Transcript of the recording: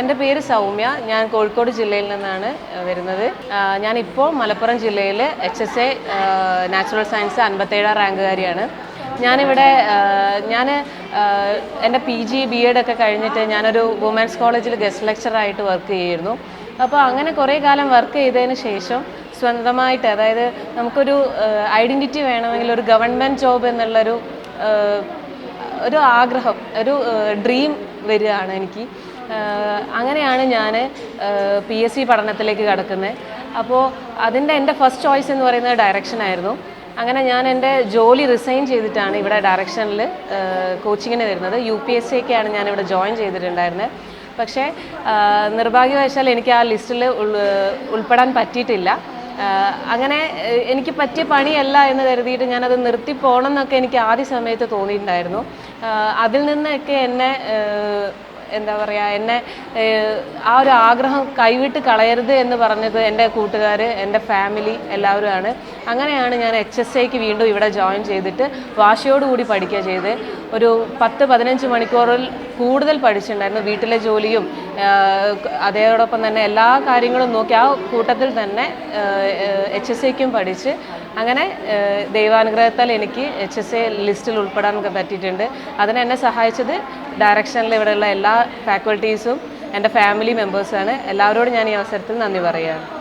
എന്റെ പേര് സൗമ്യ. ഞാൻ കോഴിക്കോട് ജില്ലയിൽ നിന്നാണ് വരുന്നത്. ഞാനിപ്പോൾ മലപ്പുറം ജില്ലയിൽ H S A natural science അൻപത്തേഴാം റാങ്കുകാരിയാണ്. ഞാനിവിടെ ഞാൻ എന്റെ പി ജി ബി എഡ് ഒക്കെ കഴിഞ്ഞിട്ട് ഞാനൊരു വുമൻസ് കോളേജിൽ ഗസ്റ്റ് ലെക്ചറായിട്ട് വർക്ക് ചെയ്യുമായിരുന്നു അപ്പോൾ അങ്ങനെ കുറേ കാലം വർക്ക് ചെയ്തതിന് ശേഷം സ്വന്തമായിട്ട് അതായത് നമുക്കൊരു ഐഡന്റിറ്റി വേണമെങ്കിൽ ഒരു ഗവൺമെന്റ് ജോബ് എന്നുള്ളൊരു ഒരു ആഗ്രഹം ഒരു ഡ്രീം വരികയാണ് എനിക്ക്. അങ്ങനെയാണ് ഞാൻ പി എസ് സി പഠനത്തിലേക്ക് കടക്കുന്നത് അപ്പോൾ അതിന്റെ എന്റെ ഫസ്റ്റ് ചോയ്സ് എന്ന് പറയുന്നത് ഡയറക്ഷൻ ആയിരുന്നു. അങ്ങനെ ഞാൻ എന്റെ ജോലി റിസൈൻ ചെയ്തിട്ടാണ് ഇവിടെ ഡയറക്ഷനിൽ കോച്ചിങ്ങിന് വരുന്നത്. യു പി എസ് സി ഒക്കെയാണ് ഞാനിവിടെ ജോയിൻ ചെയ്തിട്ടുണ്ടായിരുന്നത് പക്ഷേ നിർഭാഗ്യവശാൽ എനിക്ക് ആ ലിസ്റ്റിൽ ഉൾപ്പെടാൻ പറ്റിയിട്ടില്ല. അങ്ങനെ എനിക്ക് പറ്റിയ പണിയല്ല എന്ന് കരുതിയിട്ട് ഞാനത് നിർത്തി പോകണം എന്നൊക്കെ എനിക്ക് ആദ്യ സമയത്ത് തോന്നിയിട്ടുണ്ടായിരുന്നു. അതിൽ നിന്നൊക്കെ എന്നെ എന്താ പറയുക എന്നെ ആ ഒരു ആഗ്രഹം കൈവിട്ട് കളയരുത് എന്ന് പറഞ്ഞത് എന്റെ കൂട്ടുകാർ എന്റെ ഫാമിലി എല്ലാവരുമാണ്. അങ്ങനെയാണ് ഞാൻ എച്ച് എസ് ഐക്ക് വീണ്ടും ഇവിടെ ജോയിൻ ചെയ്തിട്ട് വാശിയോടുകൂടി പഠിക്കുക ചെയ്ത് ഒരു പത്ത് പതിനഞ്ച് മണിക്കൂറിൽ കൂടുതൽ പഠിച്ചിട്ടുണ്ടായിരുന്നു. വീട്ടിലെ ജോലിയും അതേടൊപ്പം തന്നെ എല്ലാ കാര്യങ്ങളും നോക്കി ആ കൂട്ടത്തിൽ തന്നെ എച്ച് എസ് ഐക്കും പഠിച്ച് അങ്ങനെ ദൈവാനുഗ്രഹത്താൽ എനിക്ക് എച്ച് എസ് എ ലിസ്റ്റിൽ ഉൾപ്പെടാൻ പറ്റിയിട്ടുണ്ട്. അതിനെന്നെ സഹായിച്ചത് ഡയറക്ഷനിൽ ഇവിടെയുള്ള എല്ലാ ഫാക്കൽറ്റീസും എന്റെ ഫാമിലി മെമ്പേഴ്സാണ് എല്ലാവരോടും ഞാൻ ഈ അവസരത്തിൽ നന്ദി പറയുകയാണ്.